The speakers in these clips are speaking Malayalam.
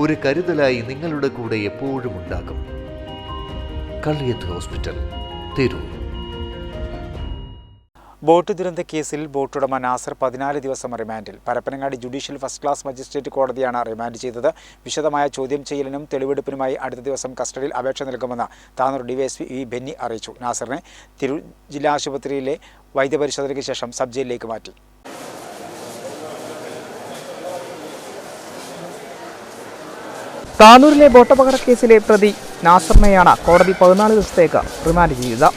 ഒരു കരുതലായി നിങ്ങളുടെ കൂടെ എപ്പോഴും ഉണ്ടാകും. കള്ളിയത്ത് ഹോസ്പിറ്റൽ തിരൂർ. ബോട്ട് ദുരന്ത കേസിൽ ബോട്ടുടമ നാസർ പതിനാല് ദിവസം റിമാൻഡിൽ. Parappanangadi judicial first class magistrate കോടതിയാണ് റിമാൻഡ് ചെയ്തത്. വിശദമായ ചോദ്യം ചെയ്യലിനും തെളിവെടുപ്പിനുമായി അടുത്ത ദിവസം കസ്റ്റഡിയിൽ അപേക്ഷ നൽകുമെന്ന് താനൂർ ഡിവൈഎസ്പി ഇ ബെന്നി അറിയിച്ചു. നാസറിനെ തിരു ജില്ലാ ആശുപത്രിയിലെ വൈദ്യപരിശോധനയ്ക്ക് ശേഷം സബ് ജയിലിലേക്ക് മാറ്റി. താനൂരിലെ ബോട്ടപകട കേസിലെ പ്രതി നാസറിനെയാണ് കോടതി പതിനാല് ദിവസത്തേക്ക് റിമാൻഡ് ചെയ്തത്.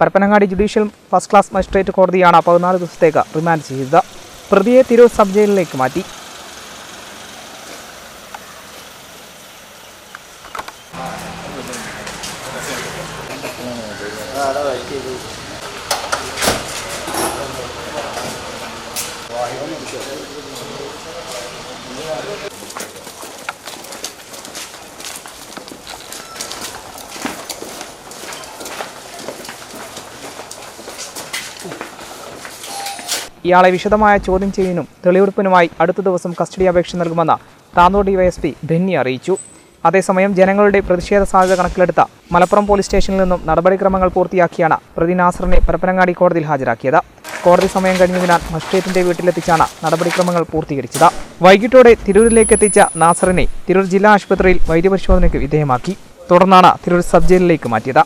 Parappanangadi judicial first class magistrate കോടതിയാണ് പതിനാല് ദിവസത്തേക്ക് റിമാൻഡ് ചെയ്തത്. പ്രതിയെ തിരൂർ സബ് ജയിലിലേക്ക് മാറ്റി. ഇയാളെ വിശദമായ ചോദ്യം ചെയ്യുന്നതിനും തെളിവെടുപ്പിനുമായി അടുത്ത ദിവസം കസ്റ്റഡി അപേക്ഷ നൽകുമെന്ന് താന്നൂർ ഡിവൈഎസ്പി ബെന്നി അറിയിച്ചു. അതേസമയം ജനങ്ങളുടെ പ്രതിഷേധ സാധ്യത കണക്കിലെടുത്ത മലപ്പുറം പോലീസ് സ്റ്റേഷനിൽ നിന്നും നടപടിക്രമങ്ങൾ പൂർത്തിയാക്കിയാണ് പ്രതി നാസറിനെ പരപ്പനങ്ങാടി കോടതിയിൽ ഹാജരാക്കിയത്. കോടതി സമയം കഴിഞ്ഞതിനാൽ മജിസ്ട്രേറ്റിന്റെ വീട്ടിലെത്തിച്ചാണ് നടപടിക്രമങ്ങൾ പൂർത്തീകരിച്ചത്. വൈകിട്ടോടെ തിരൂരിലേക്ക് എത്തിച്ച നാസറിനെ തിരൂർ ജില്ലാ ആശുപത്രിയിൽ വൈദ്യപരിശോധനയ്ക്ക് വിധേയമാക്കി. തുടർന്നാണ് തിരൂർ സബ് ജയിലിലേക്ക് മാറ്റിയത്.